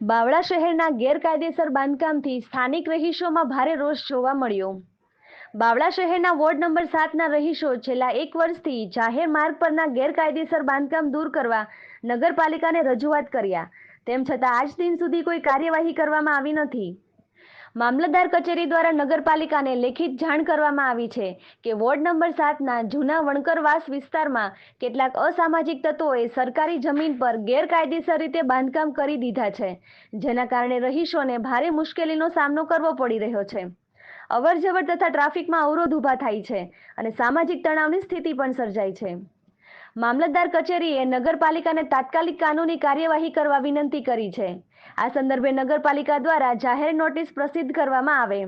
બાવળા શહેરના ગેરકાયદેસર બાંધકામથી સ્થાનિક રહીશોમાં ભારે રોષ જોવા મળ્યો. બાવળા શહેરના વોર્ડ નંબર સાતના રહીશો છેલ્લા એક વર્ષથી જાહેર માર્ગ પરના ગેરકાયદેસર બાંધકામ દૂર કરવા નગરપાલિકાને રજૂઆત કર્યા. તેમ છતાં આજ દિન સુધી કોઈ કાર્યવાહી કરવામાં આવી નથી. મામલતદાર કચેરી દ્વારા નગરપાલિકાને લેખિત જાણ કરવામાં આવી છે કે વોર્ડ નંબર સાતના જૂના વણકરવાસ વિસ્તારમાં કેટલાક અસામાજિક તત્વોએ સરકારી જમીન પર ગેરકાયદેસર રીતે બાંધકામ કરી દીધા છે, જેના કારણે રહીશોને ભારે મુશ્કેલીનો સામનો કરવો પડી રહ્યો છે. અવરજવર તથા ટ્રાફિકમાં અવરોધ ઊભા થાય છે અને સામાજિક તણાવની સ્થિતિ પણ સર્જાય છે. મામલતદાર કચેરીએ નગરપાલિકાને તાત્કાલિક કાનૂની કાર્યવાહી કરવા વિનંતી કરી છે. આ સંદર્ભે નગરપાલિકા દ્વારા જાહેર નોટિસ પ્રસિદ્ધ કરવામાં આવે.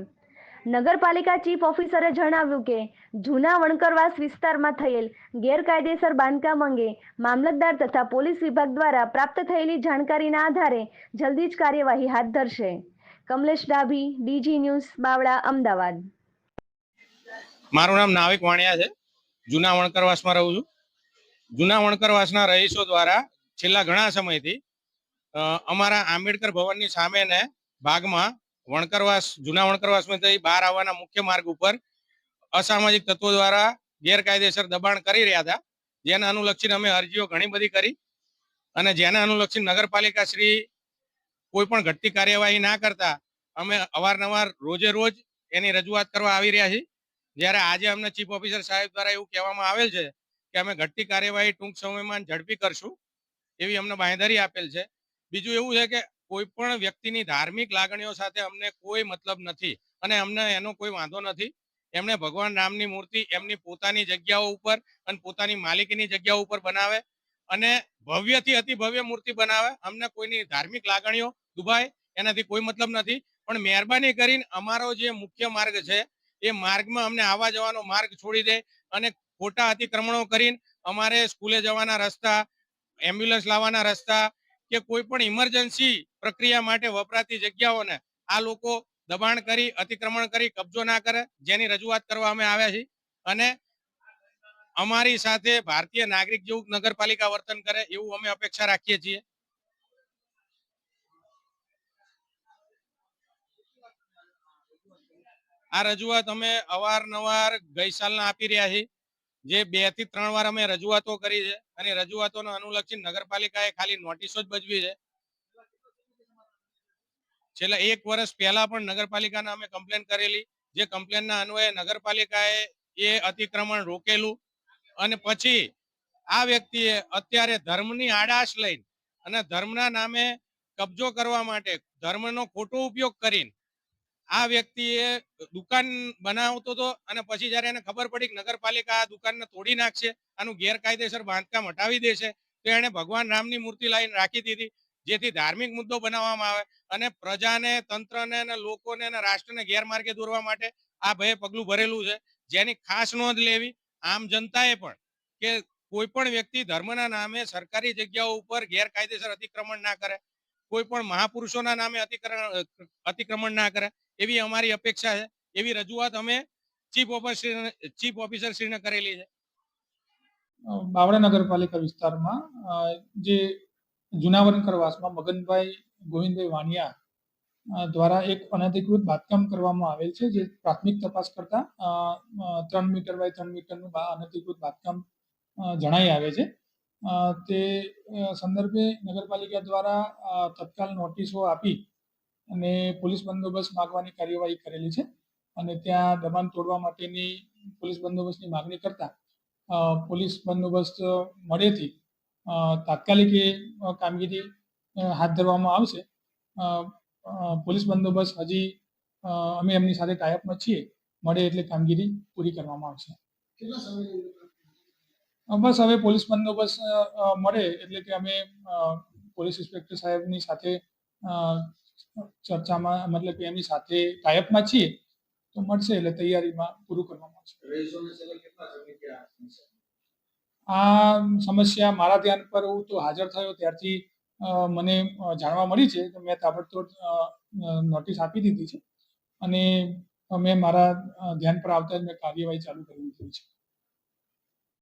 નગરપાલિકા ચીફ ઓફિસરે જણાવ્યું કે, જૂના વણકરવાસ વિસ્તારમાં થયેલ ગેરકાયદેસર બાંધકામ અંગે મામલતદાર તથા પોલીસ વિભાગ દ્વારા પ્રાપ્ત થયેલી જાણકારીના આધારે જલ્દી જ કાર્યવાહી હાથ ધરશે. Kamlesh Dabhi, DG news, Bavla, Ahmedabad. મારું નામ નાવિક વાણિયા છે. જૂના વણકરવાસમાં રહું છું. જૂના વણકરવાસના રહીશો દ્વારા છેલ્લા ઘણા સમયથી અમારા આંબેડકર ભવનની સામેને ભાગમાં વણકરવાસ, જૂના વણકરવાસમાંથી બહાર આવવાના મુખ્ય માર્ગ ઉપર અસામાજિક તત્વો દ્વારા ગેરકાયદેસર દબાણ કરી રહ્યા હતા. જેને અનુલક્ષીને અમે અરજીઓ ઘણી બધી કરી અને જેને અનુલક્ષીને નગરપાલિકા શ્રી કોઈ પણ ઘટતી કાર્યવાહી ના કરતા અમે અવારનવાર રોજે રોજ એની રજૂઆત કરવા આવી રહ્યા છીએ. જ્યારે આજે અમને ચીફ ઓફિસર સાહેબ દ્વારા એવું કહેવામાં આવેલ છે કે અમે ઘટતી કાર્યવાહી ટૂંક સમયમાં ઝડપી કરશું એવી અમને બાંહેધરી આપેલ છે. બીજું એવું છે કે કોઈ પણ વ્યક્તિની ધાર્મિક લાગણીઓ સાથે અમને કોઈ મતલબ નથી અને અમને એનો કોઈ વાંધો નથી. એમણે ભગવાન રામની મૂર્તિ એમની પોતાની જગ્યાઓ ઉપર અને પોતાની માલિકીની જગ્યાઓ ઉપર બનાવે અને ભવ્યથી અતિ ભવ્ય મૂર્તિ બનાવે. અમને કોઈની ધાર્મિક લાગણીઓ દુભાય, એનાથી કોઈ મતલબ નથી. પણ મહેરબાની કરીને અમારો જે મુખ્ય માર્ગ છે, એ માર્ગમાં અમને આવવા જવાનો માર્ગ છોડી દે અને ખોટા અતિક્રમણો કરીને અમારે સ્કૂલે જવાના રસ્તા, એમ્બ્યુલન્સ લાવવાના રસ્તા કે કોઈ પણ ઇમરજન્સી પ્રક્રિયા માટે વપરાતી જગ્યાઓને આ લોકો દબાણ કરી, અતિક્રમણ કરી, કબજો ના કરે, જેની રજૂઆત કરવા આવ્યા છીએ. અને અમારી સાથે ભારતીય નાગરિક જેવું નગરપાલિકા વર્તન કરે એવું અમે અપેક્ષા રાખીએ છીએ. આ રજૂઆત અમે અવારનવાર ગઈ સાલના આપી રહ્યા છીએ. જે બેથી ત્રણ વાર અમે રજૂઆતો કરી છે અને રજૂઆતોને અનુલક્ષી નગરપાલિકાએ ખાલી નોટિસો જ બજવી છેલ્લા એક વર્ષ પહેલા પણ નગરપાલિકાને અમે કમ્પ્લેન કરેલી. જે કમ્પ્લેનના અન્વયે નગરપાલિકાએ એ અતિક્રમણ રોકેલું અને પછી આ વ્યક્તિએ અત્યારે ધર્મની આડાશ લઈને અને ધર્મના નામે કબજો કરવા માટે ધર્મનો ખોટો ઉપયોગ કરીને આ વ્યક્તિએ દુકાન બનાવતો હતો અને પછી જયારે એને ખબર પડી કે નગરપાલિકા આ દુકાનને તોડી નાખશે, આનું ગેરકાયદેસર બાંધકામ હટાવી દેશે, તો એને ભગવાન રામની મૂર્તિ લાવીને રાખી દીધી, જેથી ધાર્મિક મુદ્દો બનાવવામાં આવે અને પ્રજાને, તંત્રને અને લોકોને અને રાષ્ટ્રને ગેરમાર્ગે દોરવા માટે આ ભયે પગલું ભરેલું છે. જેની ખાસ નોંધ લેવી આમ જનતાએ પણ કે કોઈ પણ વ્યક્તિ ધર્મના નામે સરકારી જગ્યાઓ ઉપર ગેરકાયદેસર અતિક્રમણ ના કરે, કોઈ પણ મહાપુરુષોના નામે અતિક્રમણ અતિક્રમણ ના કરે એવી અમારી અપેક્ષા છે. એવી રજૂઆત અમે ચીફ ઓફિસર ચીફ ઓફિસર શ્રીને કરેલી છે. બાવળા નગરપાલિકા વિસ્તારમાં જે જુનાવરણ કરવાસમાં મગનભાઈ ગોવિંદભાઈ વાણિયા દ્વારા એક અનધિકૃત બાંધકામ કરવામાં આવેલ છે, જે પ્રાથમિક તપાસ કરતા ત્રણ મીટર બાય ત્રણ મીટરનું અનધિકૃત બાંધકામ જણાઈ આવે છે. તે સંદર્ભે નગરપાલિકા દ્વારા તત્કાલ નોટિસો આપી અને પોલીસ બંદોબસ્ત માગવાની કાર્યવાહી કરેલી છે. અને ત્યાં દબાણ તોડવા માટેની પોલીસ બંદોબસ્તની માગણી કરતા પોલીસ બંદોબસ્ત મળેથી તાત્કાલિક એ કામગીરી હાથ ધરવામાં આવશે. પોલીસ બંદોબસ્ત હજી અમે એમની સાથે ટાઈપમાં છીએ. મળે એટલે કામગીરી પૂરી કરવામાં આવશે. બસ હવે પોલીસ બંદોબસ્ત મળે એટલે કે અમે પોલીસ ઇન્સ્પેક્ટર સાહેબની સાથે ચર્ચામાં મતલબ કે એમની સાથે ટાઈપમાં છીએ તો મળશે એટલે તૈયારીમાં પૂરું કરવામાં આવશે. આ સમસ્યા? મારા ધ્યાન પર હું તો હાજર થયો ત્યારથી મને જાણવા મળી છે તો મેં તાબડતોડ નોટિસ આપી દીધી છે અને મેં મારા ધ્યાન પર આવતા જ મેં કાર્યવાહી ચાલુ કરી દીધી છે.